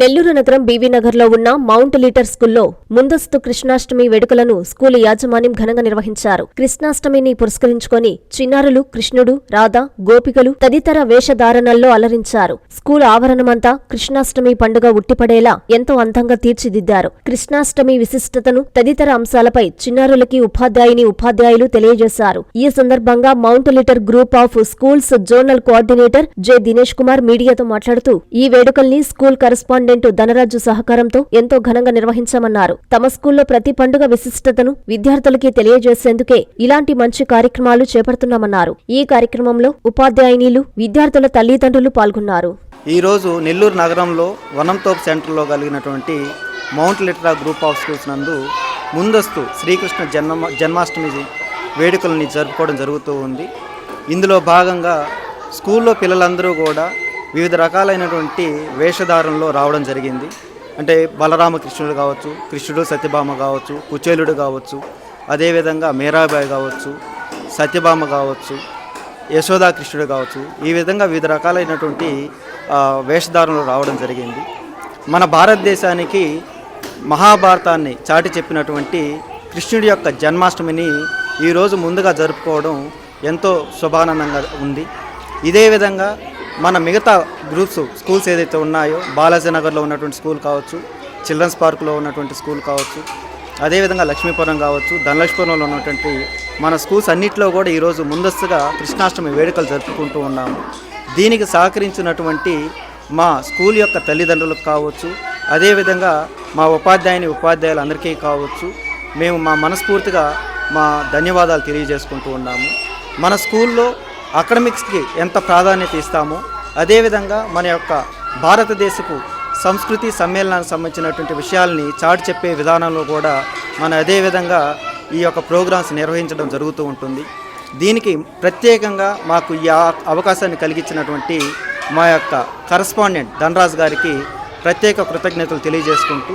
నెల్లూరు నగరం బీవీ నగర్లో ఉన్న మౌంట్ లీటర్ స్కూల్లో ముందస్తు కృష్ణాష్టమి వేడుకలను స్కూలు యాజమాన్యం ఘనంగా నిర్వహించారు. కృష్ణాష్టమిని పురస్కరించుకొని చిన్నారులు కృష్ణుడు రాధ గోపికలు తదితర వేషధారణల్లో అలరించారు. స్కూల్ ఆవరణమంతా కృష్ణాష్టమి పండుగ ఉట్టిపడేలా ఎంతో అందంగా తీర్చిదిద్దారు. కృష్ణాష్టమి విశిష్టతను తదితర అంశాలపై చిన్నారులకి ఉపాధ్యాయుని ఉపాధ్యాయులు తెలియజేశారు. ఈ సందర్భంగా Mount Litera group of schools zonal coordinator J. Dinesh Kumar మీడియాతో మాట్లాడుతూ ఈ వేడుకల్ని స్కూల్ సూపరింటెండెంట్ ధనరాజు సహకారంతో ఎంతో ఘనంగా నిర్వహించామన్నారు. తమ స్కూల్లో ప్రతి పండుగ విశిష్టతను విద్యార్థులకి తెలియజేసేందుకే ఇలాంటి మంచి కార్యక్రమాలు చేపడుతున్నామన్నారు. ఈ కార్యక్రమంలో ఉపాధ్యాయునిలు విద్యార్థుల తల్లిదండ్రులు పాల్గొన్నారు. ఈరోజు నెల్లూరు నగరంలో వనంతోప్ సెంటర్లో కలిగినటువంటి Mount Litera group of schools నందు ముందస్తు శ్రీకృష్ణ జన్మ జన్మాష్టమి వేడుకలని జరుపుకోవడం జరుగుతూ ఉంది. ఇందులో భాగంగా స్కూల్లో పిల్లలందరూ కూడా వివిధ రకాలైనటువంటి వేషధారణలో రావడం జరిగింది. అంటే బలరామకృష్ణుడు కావచ్చు కృష్ణుడు సత్యభామ కావచ్చు కుచేలుడు కావచ్చు అదేవిధంగా మీరాబాయి కావచ్చు సత్యభామ కావచ్చు యశోదా కృష్ణుడు కావచ్చు ఈ విధంగా వివిధ రకాలైనటువంటి వేషధారణలు రావడం జరిగింది. మన భారతదేశానికి మహాభారతాన్ని చాటి చెప్పినటువంటి కృష్ణుడి యొక్క జన్మాష్టమిని ఈరోజు ముందుగా జరుపుకోవడం ఎంతో శుభానందంగా ఉంది. ఇదే విధంగా మన మిగతా గ్రూప్స్ స్కూల్స్ ఏదైతే ఉన్నాయో బాలాజీ నగర్లో ఉన్నటువంటి స్కూల్ కావచ్చు చిల్డ్రన్స్ పార్క్లో ఉన్నటువంటి స్కూల్ కావచ్చు అదేవిధంగా లక్ష్మీపురం కావచ్చు ధనలక్ష్మీపురంలో ఉన్నటువంటి మన స్కూల్స్ అన్నింటిలో కూడా ఈరోజు ముందస్తుగా కృష్ణాష్టమి వేడుకలు జరుపుకుంటూ ఉన్నాము. దీనికి సహకరించినటువంటి మా స్కూల్ యొక్క తల్లిదండ్రులకు కావచ్చు అదేవిధంగా మా ఉపాధ్యాయుని ఉపాధ్యాయులందరికీ కావచ్చు మేము మా మనస్ఫూర్తిగా మా ధన్యవాదాలు తెలియజేసుకుంటూ ఉన్నాము. మన స్కూల్లో అకడమిక్స్కి ఎంత ప్రాధాన్యత ఇస్తామో అదేవిధంగా మన యొక్క భారతదేశపు సంస్కృతి సమ్మేళనానికి సంబంధించినటువంటి విషయాల్ని చాటి చెప్పే విధానంలో కూడా మన అదేవిధంగా ఈ యొక్క ప్రోగ్రామ్స్ నిర్వహించడం జరుగుతూ ఉంటుంది. దీనికి ప్రత్యేకంగా మాకు ఈ అవకాశాన్ని కలిగించినటువంటి మా యొక్క కరస్పాండెంట్ ధనరాజ్ గారికి ప్రత్యేక కృతజ్ఞతలు తెలియజేసుకుంటూ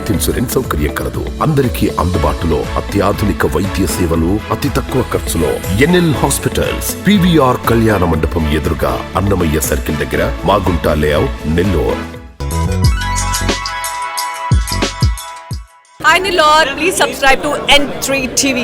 హెల్త్ ఇన్సూరెన్స్ సౌకర్యం కలదు. అందరికీ అందుబాటులో అత్యాధునిక వైద్య సేవలు అతి తక్కువ ఖర్చులో ఎన్ఎల్ హాస్పిటల్స్ పివిఆర్ కళ్యాణ మండపం ఎదురుగా అన్నమయ్య సర్కిల్ దగ్గర Magunta layout Nellore. Hi Nilor, please subscribe to N3 TV.